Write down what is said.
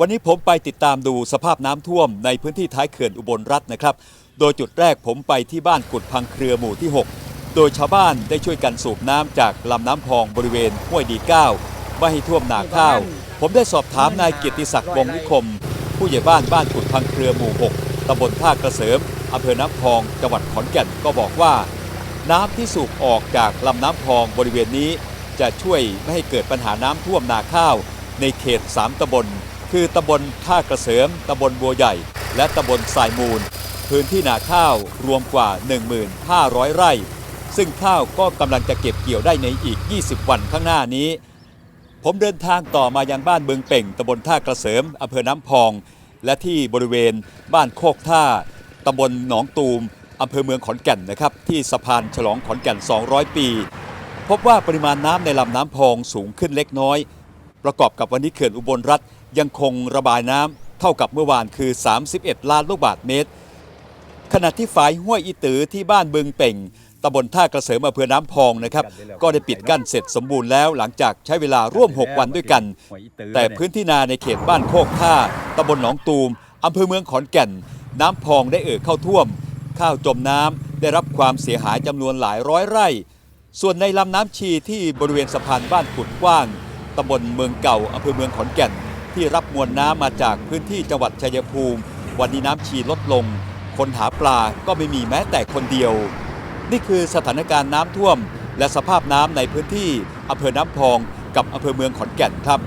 วันนี้ผมไปติดตามดูสภาพน้ำท่วมในพื้นที่ท้ายเขื่อนอุบลรัฐนะครับ โดยจุดแรกผมไปที่บ้านกุดพังเครือหมู่ที่ 6 โดยชาวบ้านได้ช่วยกันสูบน้ำจากลำน้ำพองบริเวณห้วยดีเก้าไม่ให้ท่วมนาข้าว ผมได้สอบถามนายเกียรติศักดิ์วงศ์นิคม ผู้ใหญ่บ้านบ้านกุดพังเครือหมู่ 6ตำบลท่ากระเสริมอำเภอน้ำพองจังหวัดขอนแก่นก็บอกว่า น้ำที่สูบออกจากลำน้ำพองบริเวณนี้ จะช่วยไม่ให้เกิดปัญหาน้ำท่วมนาข้าว ในเขต 3ตำบล คือตำบลท่ากระเสริมตำบลบัวใหญ่ และตำบลทรายมูล พื้นที่นาข้าวรวมกว่า 1,500 ไร่ ซึ่งข้าวก็กำลังจะเก็บเกี่ยวได้ในอีก 20 วันข้างหน้านี้ ผมเดินทางต่อมายังบ้านเบืองเป่งตำบลท่ากระเสริมอำเภอน้ำพอง และที่บริเวณบ้านโคกท่าตำบลหนองตูมอำเภอเมืองขอนแก่นนะครับ ที่สะพานฉลองขอนแก่น 200 ปี พบว่าปริมาณน้ำในลำน้ำพองสูงขึ้นเล็กน้อย ประกอบกับวันนี้เขื่อนอุบลรัฐยังคงระบายน้ำเท่ากับเมื่อวานคือ 31 ล้านลูกบาศก์เมตร ขณะที่ฝายห้วยอีตือที่บ้านบึงเป่งตำบลท่ากระเสริมอำเภอน้ำพองนะครับ ก็ได้ปิดกั้นเสร็จสมบูรณ์แล้วหลังจากใช้เวลาร่วม 6 วันด้วยกัน แต่พื้นที่นาในเขตบ้านโคกท่าตำบลหนองตูมอำเภอเมืองขอนแก่น น้ำพองได้เอ่อเข้าท่วม ข้าวจมน้ำได้รับความเสียหายจำนวนหลายร้อยไร่ ส่วนในลำน้ำชีที่บริเวณสะพานบ้านกุดกว้าง ตำบลเมืองเก่าอำเภอเมืองขอนแก่น ที่รับมวลน้ำมาจากพื้นที่จังหวัดชัยภูมิ วันนี้น้ำชีลดลง คนหาปลาก็ไม่มีแม้แต่คนเดียว นี่คือสถานการณ์น้ำท่วม และสภาพน้ำในพื้นที่อำเภอน้ำพองกับอำเภอเมืองขอนแก่นครับ